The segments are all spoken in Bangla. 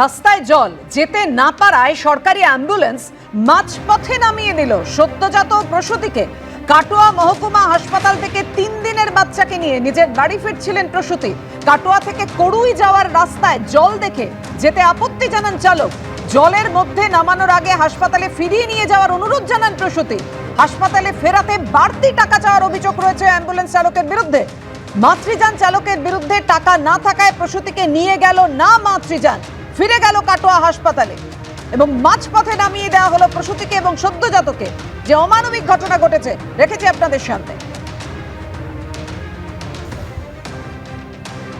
রাস্তায় জল, যেতে না পারায় সরকারি অ্যাম্বুলেন্স মাঝপথে নামিয়ে দিল সদ্যজাত প্রসূতিকে। কাটোয়া মহকুমা হাসপাতাল থেকে তিন দিনের বাচ্চাকে নিয়ে নিজের বাড়ি ফিরছিলেন প্রসূতি। কাটোয়া থেকে করুই যাওয়ার রাস্তায় জল দেখে যেতে আপত্তি জানান চালক। জলের মধ্যে নামানোর আগে হাসপাতালে ফিরিয়ে নিয়ে যাওয়ার অনুরোধ জানান প্রসূতি। হাসপাতালে ফেরাতে বাড়তি টাকা চাওয়ার অভিযোগ রয়েছে অ্যাম্বুলেন্স চালকের বিরুদ্ধে। মাতৃযান চালকের বিরুদ্ধে টাকা না থাকায় প্রসূতিকে নিয়ে গেল না মাতৃযান। ফিরে গেল কাটোয়া হাসপাতালে এবং মাঝপথে নামিয়ে দেওয়া হলো প্রসূতিকে এবং সদ্যজাতকে। যে অমানবিক ঘটনা ঘটেছে, রেখেছি আপনাদের সামনে।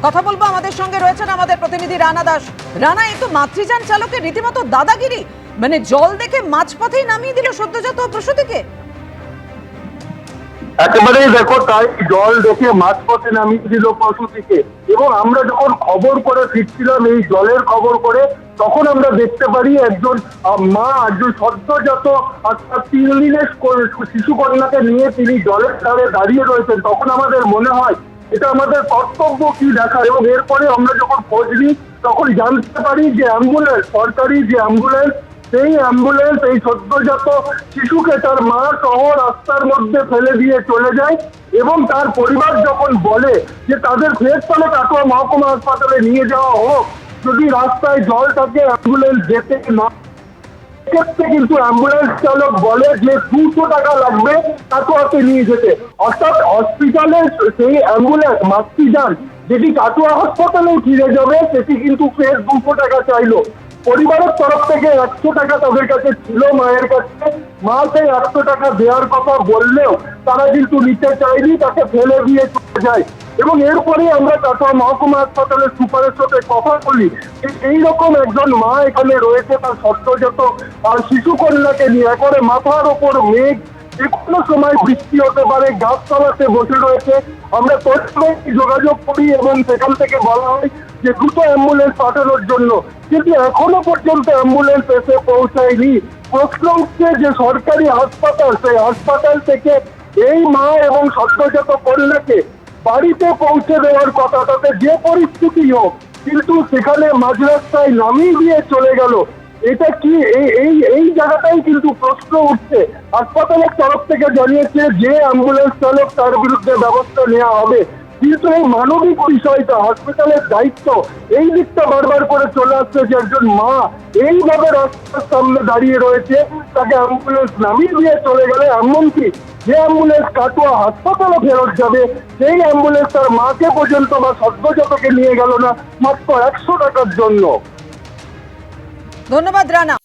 কথা বলব আমাদের সঙ্গে রয়েছেন আমাদের প্রতিনিধি রানা দাস। রানা, এই তো মাতৃযান চালকের রীতিমতো দাদাগিরি মানে জল দেখে মাঝপথেই নামিয়ে দিল সদ্যজাত প্রসূতিকে। একেবারেই দেখো তাই জল দেখে মাঝপথে নামিয়ে দিল প্রসূতিকে। এবং আমরা যখন খবর করে ফিরছিলাম এই জলের খবর করে, তখন আমরা দেখতে পারি একজন মা, একজন সদ্যজাত তিন দিনের কো- শিশু কন্যাকে নিয়ে তিনি জলের ধারে দাঁড়িয়ে রয়েছেন। তখন আমাদের মনে হয় এটা আমাদের কর্তব্য কি দেখা এবং এরপরে আমরা যখন খোঁজ নিই, তখন জানতে পারি যে অ্যাম্বুলেন্স, সরকারি যে অ্যাম্বুলেন্স সেই অ্যাম্বুলেন্স এই সদ্যজাত শিশুকে তার মা সহ রাস্তার মধ্যে ফেলে দিয়ে চলে যায় এবং তার পরিবার যখন বলে যে তাদের ফের তলে কাটোয়া মহকুমা হাসপাতালে নিয়ে যাওয়া হোক, যদি রাস্তায় জল থাকে অ্যাম্বুলেন্স যেতে না ক্ষেত্রে কিন্তু অ্যাম্বুলেন্স চালক বলে যে দুশো টাকা লাগবে কাটোয়াতে নিয়ে যেতে। অর্থাৎ হসপিটালে সেই অ্যাম্বুলেন্স মাতৃযান যেটি কাটোয়া হাসপাতালেও ফিরে যাবে, সেটি কিন্তু ফের দুশো টাকা চাইলো। পরিবারের তরফ থেকে একশো টাকা তাদের কাছে ছিল মায়ের কাছে। মা সেই একশো টাকা দেওয়ার কথা বললেও তারা কিন্তু নিতে চায়নি, তাকে ফেলে দিয়ে চলে যায়। এবং এরপরে আমরা কাটোয়া মহকুমা হাসপাতালের সুপারের সাথে কথা বলি এইরকম একজন মা এখানে রয়েছে, তার সদ্যজাত আর শিশু কন্যাকে নিয়ে। একবারে মাথার ওপর মেঘ, যে কোনো সময় বৃষ্টি হতে পারে, গাছতলাতে বসে রয়েছে। আমরা তৎক্ষণাৎ যোগাযোগ করি এবং সেখান থেকে বলা হয় যে দুটো অ্যাম্বুলেন্স পাঠানোর জন্য। কিন্তু এখনও পর্যন্ত অ্যাম্বুলেন্স এসে পৌঁছায়নি। প্রশ্ন উঠছে যে সরকারি হাসপাতাল, সেই হাসপাতাল থেকে এই মা এবং সদ্যজাত কন্যাকে বাড়িতে পৌঁছে দেওয়ার কথা। তাতে যে পরিস্থিতি হোক, কিন্তু সেখানে মাঝ রাস্তায় নামিয়ে দিয়ে চলে গেল। এটা কি এই এই এই জায়গাটাই কিন্তু প্রশ্ন উঠছে। হাসপাতালের তরফ থেকে জানিয়েছে যে অ্যাম্বুলেন্স চালক তার বিরুদ্ধে ব্যবস্থা নেওয়া হবে। কিন্তু এই মানবিক বিষয়টা হসপিটালের দায়িত্ব, এই দিকটা বারবার করে চলে আসছে যে একজন মা এইভাবে রাস্তার সামনে দাঁড়িয়ে রয়েছে, তাকে অ্যাম্বুলেন্স নামিয়ে দিয়ে চলে গেলে এমনকি যে অ্যাম্বুলেন্স কাটোয়া হাসপাতালে ফেরত যাবে, সেই অ্যাম্বুলেন্স তার মাকে পর্যন্ত বা সদ্যজাতকে নিয়ে গেল না, মাত্র একশো টাকার জন্য। ধন্যবাদ, রানা।